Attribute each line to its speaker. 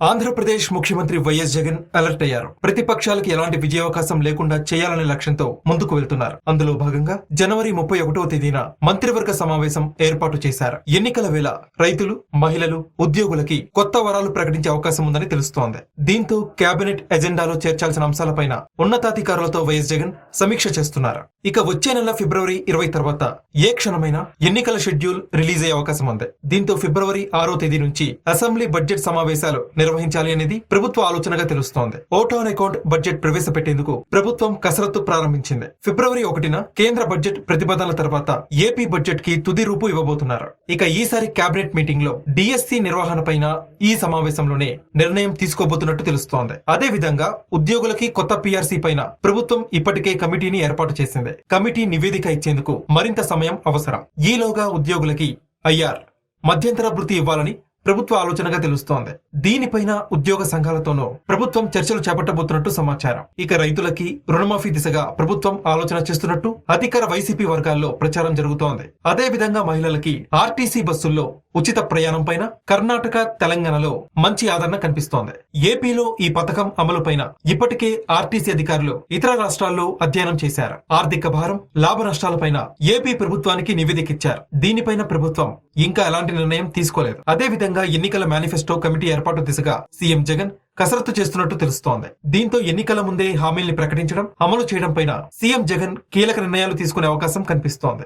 Speaker 1: ఆంధ్రప్రదేశ్ ముఖ్యమంత్రి YS Jagan alert అయ్యారు. ప్రతిపక్షాలకు ఎలాంటి విజయావకాశం లేకుండా చేయాలనే లక్ష్యంతో ముందుకు వెళ్తున్నారు. అందులో భాగంగా జనవరి ముప్పై ఒకటో తేదీన మంత్రివర్గ సమావేశం ఏర్పాటు చేశారు. ఎన్నికల వేళ రైతులు మహిళలు ఉద్యోగులకి కొత్త వరాలు ప్రకటించే అవకాశం ఉందని తెలుస్తోంది. దీంతో కేబినెట్ ఎజెండాలో చేర్చాల్సిన అంశాలపైన ఉన్నతాధికారులతో వైఎస్ జగన్ సమీక్ష చేస్తున్నారు. ఇక వచ్చే నెల ఫిబ్రవరి ఇరవై తర్వాత ఏ క్షణమైనా ఎన్నికల షెడ్యూల్ రిలీజ్ అయ్యే అవకాశం ఉంది. దీంతో ఫిబ్రవరి ఆరో తేదీ నుంచి అసెంబ్లీ బడ్జెట్ సమావేశాలు నిర్వహించాలి అనేది ప్రభుత్వ ఆలోచనగా తెలుస్తోంది. ఓట్ ఆన్ అకౌంట్ బడ్జెట్ ప్రవేశపెట్టేందుకు ప్రభుత్వం కసరత్తు ప్రారంభించింది. ఫిబ్రవరి ఒకటిన కేంద్ర బడ్జెట్ ప్రతిపాదనల తర్వాత ఏపీ బడ్జెట్కి తుది రూపు ఇవ్వబోతున్నారు. ఇక ఈసారి కేబినెట్ మీటింగ్లో డిఎస్సి నిర్వహణ పైన ఈ సమావేశంలోనే నిర్ణయం తీసుకోబోతున్నట్టు తెలుస్తోంది. అదే విధంగా ఉద్యోగులకి కొత్త పిఆర్సీ పైన ప్రభుత్వం ఇప్పటికే కమిటీని ఏర్పాటు చేసింది. కమిటీ నివేదిక ఇచ్చేందుకు మరింత సమయం అవసరం. ఈలోగా ఉద్యోగులకి ఐఆర్ మధ్యంతర వృత్తి ఇవ్వాలని ప్రభుత్వ ఆలోచనగా తెలుస్తోంది. దీనిపైన ఉద్యోగ సంఘాలతోనూ ప్రభుత్వం చర్చలు చేపట్టబోతున్నట్టు సమాచారం. ఇక రైతులకి రుణమాఫీ దిశగా ప్రభుత్వం ఆలోచన చేస్తున్నట్టు అధికార వైసీపీ వర్గాల్లో ప్రచారం జరుగుతోంది. అదే విధంగా మహిళలకి ఆర్టీసీ బస్సుల్లో ఉచిత ప్రయాణం పైన కర్ణాటక తెలంగాణలో మంచి ఆదరణ కనిపిస్తోంది. ఏపీలో ఈ పథకం అమలు పైన ఇప్పటికే ఆర్టీసీ అధికారులు ఇతర రాష్ట్రాల్లో అధ్యయనం చేశారు. ఆర్థిక భారం లాభ నష్టాలపైన ఏపీ ప్రభుత్వానికి నివేదిక ఇచ్చారు. దీనిపైన ప్రభుత్వం ఇంకా ఎలాంటి నిర్ణయం తీసుకోలేదు. అదే విధంగా ఎన్నికల మేనిఫెస్టో కమిటీ ఏర్పాటు దిశగా సీఎం జగన్ కసరత్తు చేస్తున్నట్టు తెలుస్తోంది. దీంతో ఎన్నికల ముందే హామీల్ని ప్రకటించడం అమలు చేయడం పైన సీఎం జగన్ కీలక నిర్ణయాలు తీసుకునే అవకాశం కనిపిస్తోంది.